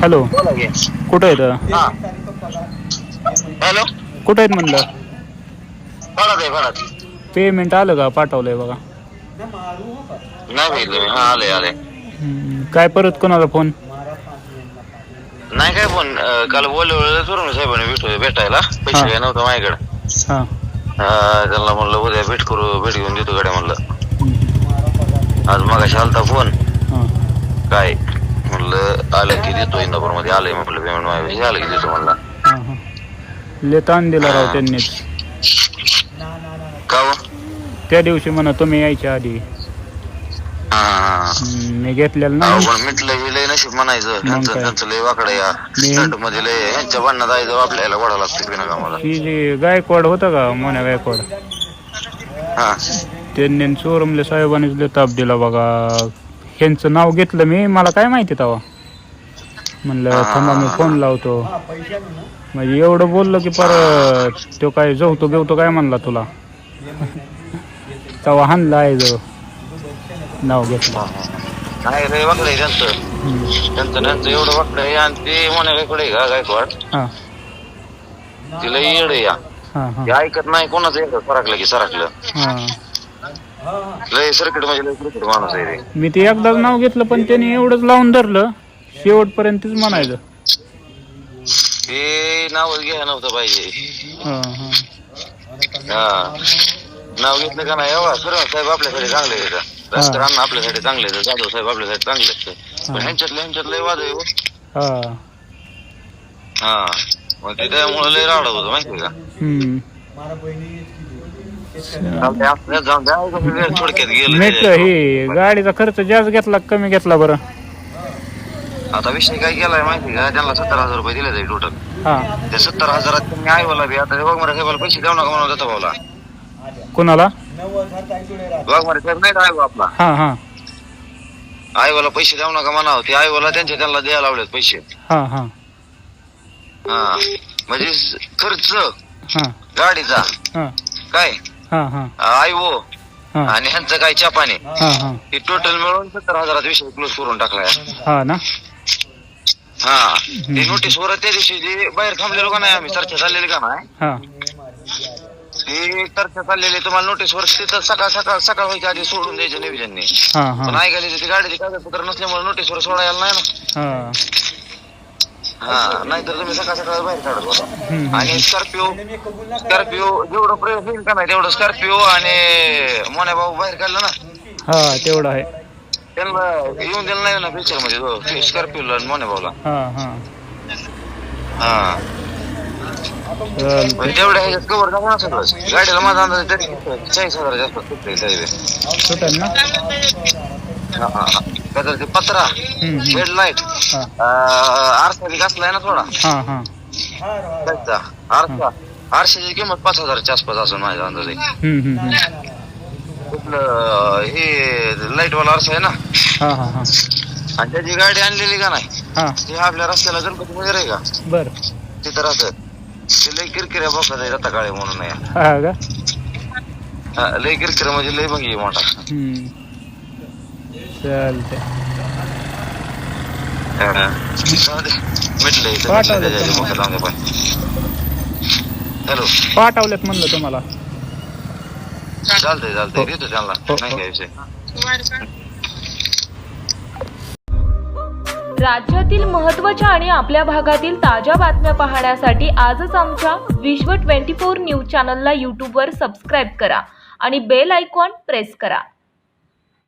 Hello. कुठं आहेत हा. हॅलो. कुठं आहेत म्हणलं? पेमेंट आलं का? पाठवलंय बघा. नाही काय परत कोणाला फोन? नाही काय अं, काल बोलवलं चोरून साहेबांनी भेटू भेटायला. पैसे हा. काय नव्हतं माझ्याकडे. हां. हा, त्यांना म्हणलं उद्या भेट करू भेट घेऊन देतो गाड्या म्हणलं. आज मगाशी आलता फोन. काय? म्हणलं आलं की देतो इंदापूरमध्ये आलंय म्हणलं पेमेंट माझ्या आलं की देतो म्हणलं. ताण दिला राव त्यांनीच का हो? त्या दिवशी म्हणा तुम्ही यायच्या आधी. हा, हा हम्म, मी घेतलेलं अहो, नाही पण मिटलं हे लय नशीब म्हणायचं. त्यांचं काय? त्यांचं लय वाकडं या. मी- स्टंटमध्ये लय यांच्या भांडणात आपल्याला लागतं बिना कामाला. ही जी गायकवाड होता का मोन्या गायकवाड? हा. त्यांनी चोरमले साहेबांनीच लय ताप दिला बघा. ह्यांचं नाव घेतलं मी मला काय माहिती तवा म्हणलं थांबा मी फोन लावतो. म्हणजे एवढं बोललो की परत तो काय जवतो बिवतो काय म्हणला तुला? तवा हाणला आहे जो नाव घेतलं. नाही रे वाकडं आहे त्यांचं. त्यांचं त्यांचं एवढं वाकडं आहे आणि ते म्हणे गायकवाड आहे का गायकवाड? हां. तिला येड या. हां हां. ते ऐकत नाही कोणाचं येतं सरकलं की सरकलं. हां. लय सर्किट म्हणजे लय क्रिकेट माणूस आहे रे. मी ते एकदाच नाव घेतलं पण त्याने एवढंच लावून धरलं शेवटपर्यंतच म्हणायचं. ते नावच घ्या नव्हतं पाहिजे. हां हां. हा. नाव घेतलं का नाही एवढा खरं साहेब आपल्यासाठी चांगले आहेत. राजकारण आपल्यासाठी चांगले आहेत जाधव साहेब आपल्यासाठी चांगले आहेत. पण ह्यांच्यातलं ह्यांच्यातलं लय वाद आहे हो. हां. हा. मग ते त्यामुळे लय राडा होतं माहिती आहे का? हम्म. थोडक्यात गेलं. हे गाडीचा खर्च जास्त घेतला का कमी घेतला बरं? आता विषय काय केलाय माहिती का? त्यांना सत्तर हजार रुपये दिले जाईल टोटल हां. त्या सत्तर हजारात त्यांनी आईवाला बी आता वाघमारे साहेबाला पैसे देऊ नका म्हणून जाता भाऊला. कोणाला? वाघमारे साहेब नाही का आईवा आपला? हां हां. आईवाला पैसे देऊ नका म्हणावं. ते आईवाला त्यांच्या त्यांना द्यायला लावलेत पैसे. हां हां. हा. म्हणजे खर्च हां. गाडीचा. हां. काय? हां हां. आईवो हां. आणि ह्यांचं काय चापाने? हां हां. हे टोटल मिळून सत्तर हजारात विषय क्लोज करून टाकलाय. हां ना? हा. ते नोटीस वर त्या दिवशी जे बाहेर थांबलेलो का नाही आम्ही? चर्चा चाललेली का नाही? हां. ते चर्चा चाललेली तुम्हाला नोटीस वर तिथं सकाळ सकाळ सकाळ व्हायच्या आधी सोडून द्यायचं नियोजनने हां पण हां ऐकायला ती गाडीची कागदपत्र नसल्यामुळे नोटीस वर सोडायला नाही ना. हां. हा नाहीतर तुम्ही सकाळ सकाळ बाहेर काढत होता. आणि स्कॉर्पिओ स्कॉर्पिओ जेवढं प्रयोग होईल का नाही तेवढं स्कॉर्पिओ आणि मोन्या भाऊ बाहेर काढलं ना? हां तेवढं आहे. त्यांना येऊन दिलं नाही ना पिक्चरमध्ये स्कॉर्पिओला आणि मोन्या भाऊला. हां हां. हा. तेवढ्या ह्याच्यात कव्हर झालं ना सगळंच गाडीला माझा अंदाज तरी चाळीस हजार जास्त सुटले ना? हा हा हा. ते पत्रा हम्म, हम्म. हेडलाईट हां. आरसा बी घातलाय ना थोडा. हां हां. त्याचा. आरसा आरशाची किंमत पाच हजाराच्या आसपास असून माझ्या अंदाजे. हम्म, हम्म, हम्म. कुठलं हे लाइट वाला आरसा आहे ना? हां हां हां. आणि त्याची गाडी आणलेली का नाही? हां. ते आपल्या रस्त्याला गणपती वगैरे आहे का? बरं. तिथं राहत ते लय किरकिऱ्या बघत आहे रत्ता काळे म्हणून आहे. हां का? हा, लय किरकिऱ्या म्हणजे लय भंगी आहे मोठा. हम्म. हॅलो पाठवलेत म्हणलं तुम्हाला चालतंय चालतंय देतो त्यांना नाही. काय विषय राज्यातील महत्त्वाच्या आणि आपल्या भागातील ताज्या बातम्या पाहण्यासाठी आजच आमच्या विश्व 24 न्यूज चॅनलला यूट्यूबवर सबस्क्राईब करा आणि बेल आयकॉन प्रेस करा.